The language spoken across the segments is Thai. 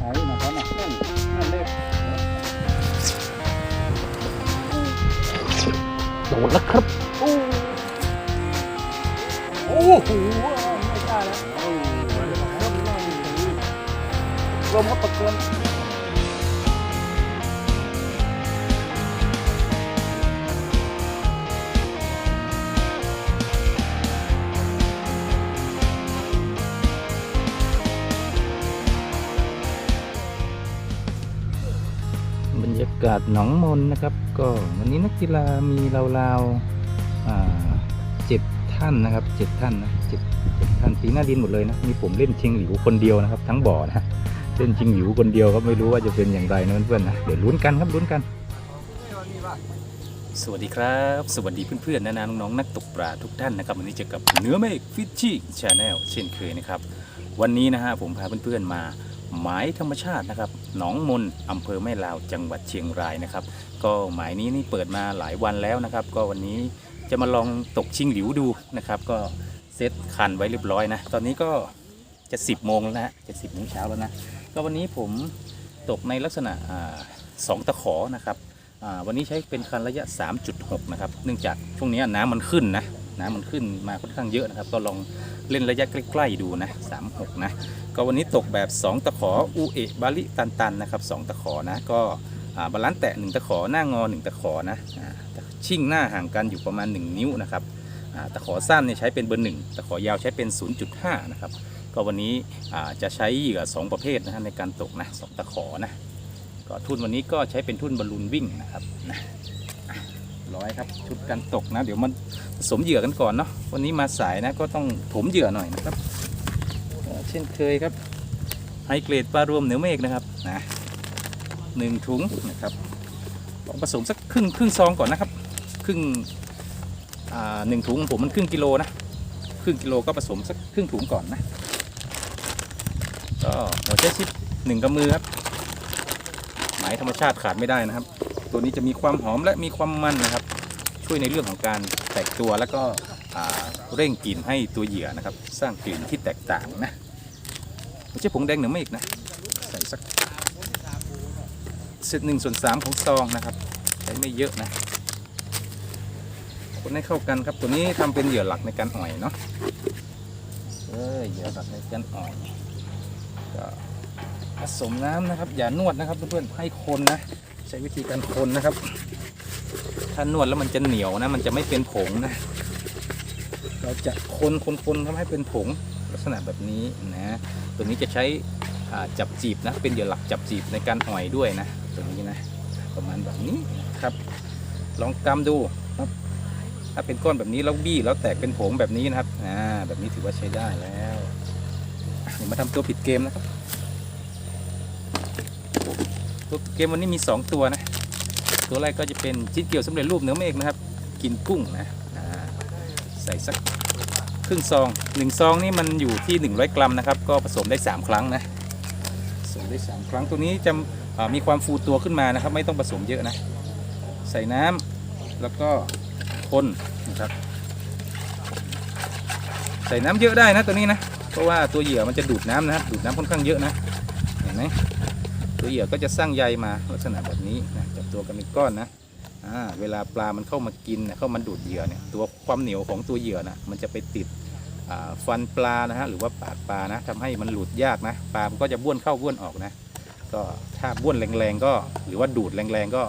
ใช่นะครับนะนั่นนั่นเลขโดนแล้วครับากาศหนองมนนะครับ ก็วันนี้นักกีฬามีราวๆเจ็ดท่านนะครับเจ็ดท่านนะเจ็ดเจ็ดท่านสีหน้าดินหมดเลยนะมีผมเล่นชิงหลิวคนเดียวนะครับ ทั้งบ่อนะเล่นชิงหลิวคนเดียวครับไม่รู้ว่าจะเป็นอย่างไรนะเพื่อนๆนะเดี๋ยวลุ้นกันครับลุ้นกัน สวัสดีครับ สวัสดีเพื่อนๆนะนะน้องๆนักตกปลาทุกท่านนะครับวันนี้เจอกับเนื้อเมฆฟิชชี่ชาแนลเช่นเคยนะครับ วันนี้นะฮะผมพาเพื่อนๆมาหมายธรรมชาตินะครับ หนองมนอำเภอแม่ลาวจังหวัดเชียงรายนะครับ ก็หมายนี้นี่เปิดมาหลายวันแล้วนะครับ ก็วันนี้จะมาลองตกชิงหลิวดูนะครับ ก็เซตคันไว้เรียบร้อยนะ ตอนนี้ก็จะ 10 โมงแล้วนะจะ10โมงเช้าแล้วนะ ก็วันนี้ผมตกในลักษณะสองตะขอนะครับวันนี้ใช้เป็นคันระยะ 3.6 นะครับ เนื่องจากช่วงนี้น้ำมันขึ้นนะ น้ำมันขึ้นมาค่อนข้างเยอะนะครับ ก็ลองเล่นระยะใกล้ๆดูนะ36 นะ ก็วันนี้ตกแบบ 2 ตะขออูเอะบาลิตันตันนะครับ 2 ตะขอนะ ก็บาลานซ์แตะ 1 ตะขอหน้างอ 1 ตะขอนะชิ่งหน้าห่างกันอยู่ประมาณ 1 นิ้วนะครับตะขอสั้นเนี่ยใช้เป็นเบอร์ 1 ตะขอยาวใช้เป็น 0.5 นะครับ ก็วันนี้จะใช้เหยื่อ2ประเภทนะฮะในการตกนะสองตะขอนะ ก็ทุ่นวันนี้ก็ใช้เป็นทุ่นบอลลูนวิ่งนะครับนะ ร้อยครับ ชุดการตกนะ เดี๋ยวมันผสมเหยื่อกันก่อนเนาะวันนี้มาสายนะก็ต้องถมเหยื่อหน่อยนะครับ เช่นเคยครับไฮเกรดปลารวมเหนือเมฆนะครับนะหนึ่งถุงนะครับลองผสมสักครึ่งครึ่งซองก่อนนะครับ ครึ่งหนึ่งถุงของผมมันครึ่งกิโลนะครึ่งกิโลก็ผสมสักครึ่งถุงก่อนนะก็หัวใจชิดหนึ่งกำมือครับ หมายธรรมชาติขาดไม่ได้นะครับ ตัวนี้จะมีความหอมและมีความมันนะครับ ช่วยในเรื่องของการแตกตัวแล้วก็เร่งกลิ่นให้ตัวเหยื่อนะครับ สร้างกลิ่นที่แตกต่างนะไม่ใช่ผงแดงหนือเมฆนะใส่สักเศษหนึ่งส่วนสามของซองนะครับใช้ไม่เยอะนะคนให้เข้ากันครับตัวนี้ทำเป็นเหยื่อหลักในการอ่อยเนาะเออเหยื่อหลักในการอ่อยก็ผสมน้ำนะครับ อย่านวดนะครับเพื่อนๆให้คนนะ ใช้วิธีการคนนะครับ ถ้านวดแล้วมันจะเหนียวนะ มันจะไม่เป็นผงนะ เราจะคนคนคนทำให้เป็นผงลักษณะแบบนี้นะตัวนี้จะใช้จับจีบนะ เป็นเหยื่อหลักจับจีบในการอ่อยด้วยนะตัวนี้นะ ประมาณแบบนี้ครับ ลองกำดูครับถ้าเป็นก้อนแบบนี้แล้วบี้แล้วแตกเป็นผงแบบนี้นะครับอ่าแบบนี้ถือว่าใช้ได้แล้วเดี๋ยวมาทำตัวผิดเกมนะครับ ตัวเกมวันนี้มี 2 ตัวนะ ตัวแรกก็จะเป็นชิ้นเกี่ยวสำเร็จรูปเนื้อเมฆนะครับ กินกุ้งนะใส่สักครึ่งซองหนึ่งซองนี่มันอยู่ที่ 100 กรัมนะครับ ก็ผสมได้ 3 ครั้งนะผสมได้ 3 ครั้งตัวนี้จะมีความฟูตัวขึ้นมานะครับ ไม่ต้องผสมเยอะนะ ใส่น้ำแล้วก็คนนะครับใส่น้ำเยอะได้นะตัวนี้นะ เพราะว่าตัวเหยื่อมันจะดูดน้ำนะครับ ดูดน้ำค่อนข้างเยอะนะ เห็นไหม ตัวเหยื่อก็จะสร้างใยมาลักษณะแบบนี้นะจับตัวกันเป็นก้อนนะเวลาปลามันเข้ามากินนะเข้ามาดูดเหยื่อเนี่ยตัวความเหนียวของตัวเหยื่อนะมันจะไปติดฟันปลานะฮะหรือว่าปากปลานะทำให้มันหลุดยากนะปลามันก็จะบ้วนเข้าบ้วนออกนะ ก็ถ้าบ้วนแรงๆก็ หรือว่าดูดแรงๆก็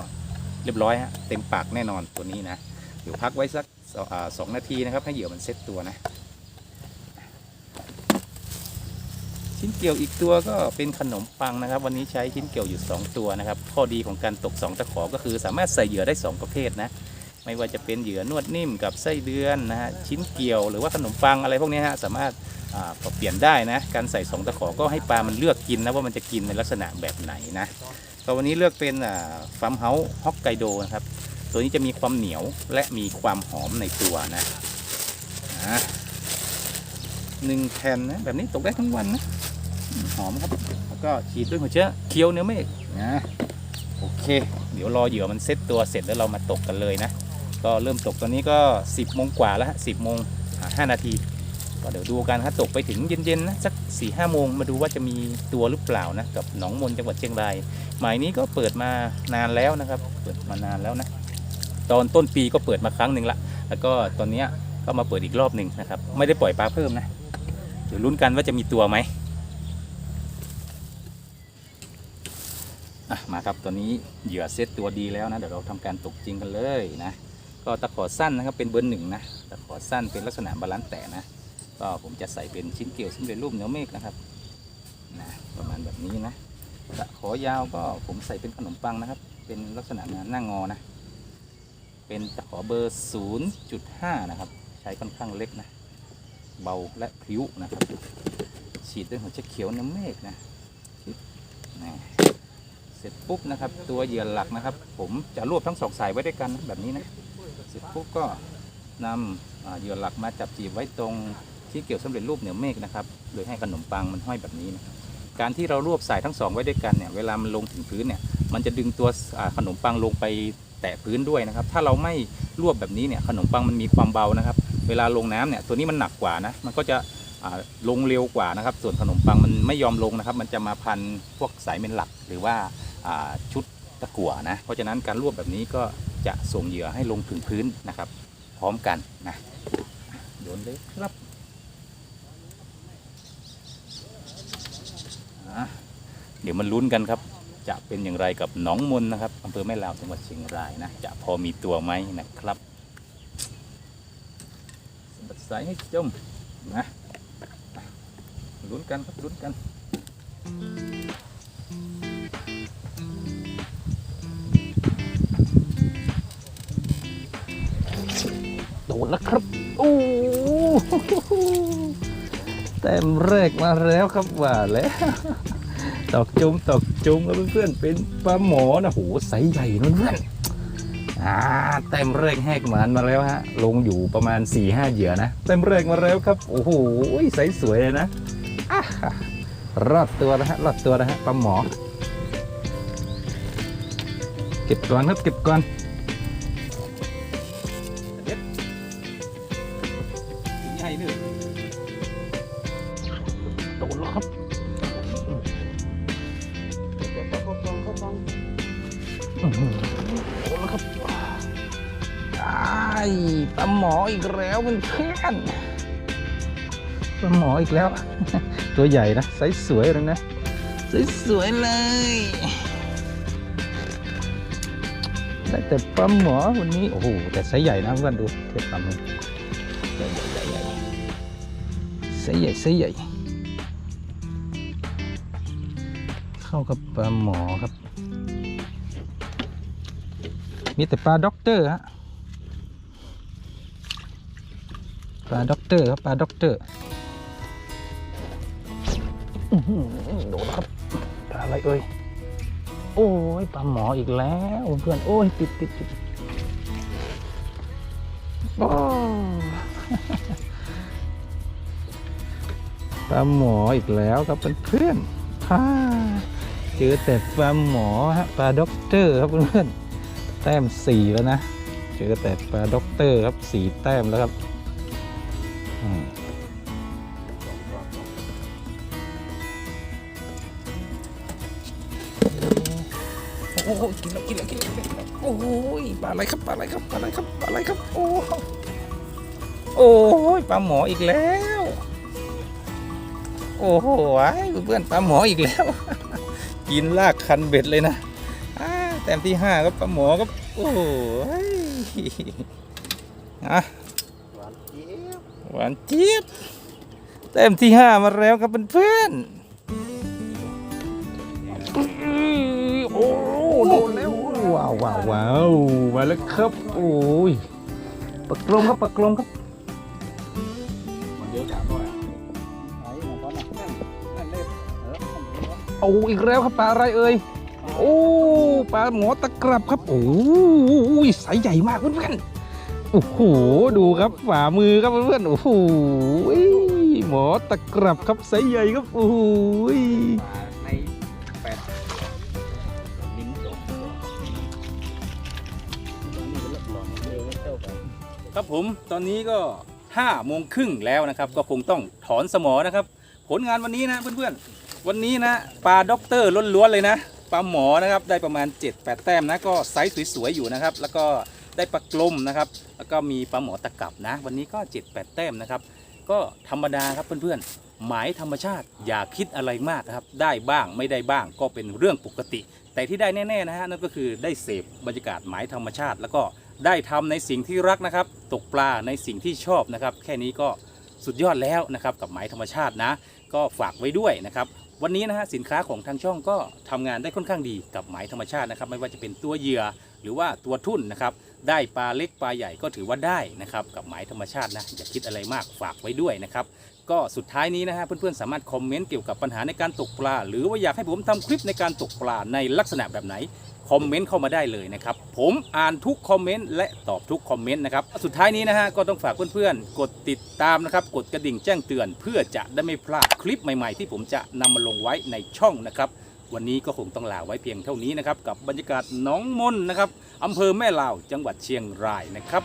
เรียบร้อยฮะเต็มปากแน่นอนตัวนี้นะเดี๋ยวพักไว้สักสองนาทีนะครับให้เหยื่อมันเซ็ตตัวนะ ชิ้นเกี่ยวอีกตัวก็เป็นขนมปังนะครับ วันนี้ใช้ชิ้นเกี่ยวอยู่ 2 ตัวนะครับ ข้อดีของการตก 2 ตะขอก็คือสามารถใส่เหยื่อได้ 2 ประเภทนะ ไม่ว่าจะเป็นเหยื่อนวดนิ่มกับไส้เดือนนะฮะชิ้นเกี่ยวหรือว่าขนมปังอะไรพวกนี้ฮะสามารถาปรับเปลี่ยนได้นะ การใส่ 2 ตะขอก็ให้ปลามันเลือกกินนะว่ามันจะกินในลักษณะแบบไหนนะก็วันนี้เลือกเป็นฟาร์มเฮาส์ฮอกไกโดนะครับตัวนี้จะมีความเหนียวและมีความหอมในตัวนะอะหนึ่งแผ่นนะแบบนี้ตกได้ทั้งวันนะ หอมครับ แล้วก็ฉีดด้วยหัวเชื้อเคี้ยวเนื้อเมฆนะโอเค เดี๋ยวรอเหยื่อมันเซ็ตตัวเสร็จแล้วเรามาตกกันเลยนะ ก็เริ่มตกตอนนี้ก็ 10โมงกว่าแล้วฮะ10โมงห้านาทีก็เดี๋ยวดูกันครับตกไปถึงเย็นๆนะสัก4ี่ห้าโมงมาดูว่าจะมีตัวหรือเปล่านะกับหนองมนจังหวัดเชียงรายหมายนี้ก็เปิดมานานแล้วนะครับ เปิดมานานแล้วนะ ตอนต้นปีก็เปิดมาครั้งหนึ่งละแล้วก็ตอนนี้ก็มาเปิดอีกรอบหนึ่งนะครับ ไม่ได้ปล่อยปลาเพิ่มนะเดี๋ยวลุ้นกันว่าจะมีตัวไหมอะ มาครับตอนนี้เหยื่อเซตตัวดีแล้วนะเดี๋ยวเราทำการตกจริงกันเลยนะก็ตะขอสั้นนะครับเป็นเบอร์หนึ่งนะตะขอสั้นเป็นลักษณะบาลานซ์แต่นะ ก็ผมจะใส่เป็นชิ้นเกลียวสำเร็จรูปเนื้อเมฆนะครับนะประมาณแบบนี้นะตะขอยาวก็ผมใส่เป็นขนมปังนะครับ เป็นลักษณะหน้างอนะ เป็นตะขอเบอร์ 0.5 นะครับ ใช้ค่อนข้างเล็กนะ เบาและพริ้วนะครับ ฉีดด้วยหัวเช็เขียวน้ำเมฆนะนะ เสร็จปุ๊บนะครับ ตัวเหยื่อหลักนะครับ ผมจะรวบทั้งสองสายไว้ด้วยกันนะแบบนี้นะเสร็จปุ๊บก็นำอ่าเหยื่อหลักมาจับจีบไว้ตรงที่เกี่ยวสำเร็จรูปเหนือเมฆนะครับ โดยให้ขนมปังมันห้อยแบบนี้นะการที่เรารวบสายทั้งสองไว้ด้วยกันเนี่ยเวลามันลงถึงพื้นเนี่ยมันจะดึงตัวขนมปังลงไปแตะพื้นด้วยนะครับ ถ้าเราไม่รวบแบบนี้เนี่ยขนมปังมันมีความเบานะครับ เวลาลงน้ำเนี่ยตัวนี้มันหนักกว่านะมันก็จะลงเร็วกว่านะครับ ส่วนขนมปังมันไม่ยอมลงนะครับ มันจะมาพันพวกสายเมนหลักหรือว่า ชุดตะกั่วนะ เพราะฉะนั้นการรวบแบบนี้ก็จะส่งเหยื่อให้ลงถึงพื้นนะครับ พร้อมกันนะโยนเลยครับเดี๋ยวมันลุ้นกันครับ จะเป็นอย่างไรกับหนองมนนะครับอำเภอแม่ลาวจังหวัดเชียงรายนะ จะพอมีตัวไหมนะครับสบัดสายให้จมนะลุ้นกันครับลุ้นกัน นแล้วครับโอ้แต้มแรกมาแล้วครับว่าแล้วตอกจุ้มตอกจุ้มครับเพื่อนๆเป็นปลาหมอนะโหไซส์ใหญ่นะเพื่อนอ่าแต้มแรกแหกหมานมาแล้วฮะลงอยู่ประมาณ4ี่ห้าเหยื่อนะแต้มแรกมาแล้วครับโอ้โหไซส์สวยเลยนะอรอดตัวนะฮะรอดตัวนะฮะปลาหมอ เก็บก่อนครับเก็บก่อน ใหญ่เลยโดนแล้วครับอื้อหือโดนแล้วครับไอ้ายปลาหมออีกแล้วมันเพื่อนปลาหมออีกแล้ว ตัวใหญ่นะไซส์สวยเลยนะไซส์สวยเลยได้แต่ปลาหมอวันนี้ โอ้โห แต่ไซส์ใหญ่นะเพื่อนดูเทียบกับ ส่ใหญ่ใส่ใหญ่ เข้ากับปลาหมอครับ มีแต่ปลาด็อกเตอร์ฮะปลาด็อกเตอร์ครับปลาด็อกเตอร์โดนครับปลาอะไรเอ่ยโอ้ยปลาหมออีกแล้วเพื่อนโอ้ยติดติดติดโอ้ ปลาหมออีกแล้วครับเพื่อนๆฮ่าเจอแต่ปลาหมอฮะปลาด็อกเตอร์ครับเพื่อนๆแต้มสี่แล้วนะ เจอแต่ปลาด็อกเตอร์ครับสี่แต้มแล้วครับโอ้โหกินแล้วกินแล้วกินแล้วโอ้ยปลาอะไรครับปลาอะไรครับปลาอะไรครับปลาอะไรครับ โอ้โอ้ยปลาหมออีกแล้ว โอ้โหไอ้เพื่อนปลาหมออีกแล้ว กินลากคันเบ็ดเลยนะอ่าแต้มที่ห้าครับปลาหมอครับโอ้ยอะหวานเจี๊ยบหวานเจี๊ยบแต้มที่ห้ามาแล้วครับเพื่อนๆโอ้โดนแล้วว้าวว้าวว้าวมาแล้วครับ โอ้ยปลากรมครับปลากรมครับ โอ้อีกแล้วครับปลาอะไรเอ่ยโอ้ปลาหมอตะกรับครับโอ้ยสายใหญ่มากเพื่อนๆโอ้โหดูครับฝ่ามือครับเพื่อนๆโอ้โหหมอตะกรับครับสายใหญ่ครับโอ้ยในแปดลิ้นโด่งตอนนี้เป็นเล็บหลอนเร็วเจ้ากันครับผมตอนนี้ก็5โมงครึ่งแล้วนะครับ ก็คงต้องถอนสมอนะครับ ผลงานวันนี้นะเพื่อนๆ วันนี้นะปลาด็อกเตอร์ล้วนๆเลยนะปลาหมอนะครับได้ประมาณ 7-8 แต้มนะก็ไซส์สวยๆอยู่นะครับ แล้วก็ได้ปลากลมนะครับ แล้วก็มีปลาหมอตะกับนะ วันนี้ก็ 7-8 แต้มนะครับ ก็ธรรมดาครับเพื่อนๆ หมายธรรมชาติอย่าคิดอะไรมากครับ ได้บ้างไม่ได้บ้างก็เป็นเรื่องปกติ แต่ที่ได้แน่ๆนะฮะนั่นก็คือได้เสพบรรยากาศหมายธรรมชาติ แล้วก็ได้ทำในสิ่งที่รักนะครับ ตกปลาในสิ่งที่ชอบนะครับ แค่นี้ก็สุดยอดแล้วนะครับกับหมายธรรมชาตินะ ก็ฝากไว้ด้วยนะครับ วันนี้นะฮะสินค้าของทางช่องก็ทำงานได้ค่อนข้างดีกับหมธรรมชาตินะครับ ไม่ว่าจะเป็นตัวเหยื่อหรือว่าตัวทุ่นนะครับ ได้ปลาเล็กปลาใหญ่ก็ถือว่าได้นะครับ กับหมธรรมชาตินะอย่าคิดอะไรมากฝากไว้ด้วยนะครับ ก็สุดท้ายนี้นะฮะเพื่อนๆสามารถคอมเมนต์เกี่ยวกับปัญหาในการตกปลา หรือว่าอยากให้ผมทำคลิปในการตกปลาในลักษณะแบบไหน คอมเมนต์เข้ามาได้เลยนะครับ ผมอ่านทุกคอมเมนต์และตอบทุกคอมเมนต์นะครับ สุดท้ายนี้นะฮะก็ต้องฝากเพื่อนๆ กดติดตามนะครับ กดกระดิ่งแจ้งเตือน เพื่อจะได้ไม่พลาดคลิปใหม่ๆ ที่ผมจะนำมาลงไว้ในช่องนะครับ วันนี้ก็คงต้องลาไว้เพียงเท่านี้นะครับกับบรรยากาศหน้องมนนะครับอำเภอแม่ลาวจังหวัดเชียงรายนะครับ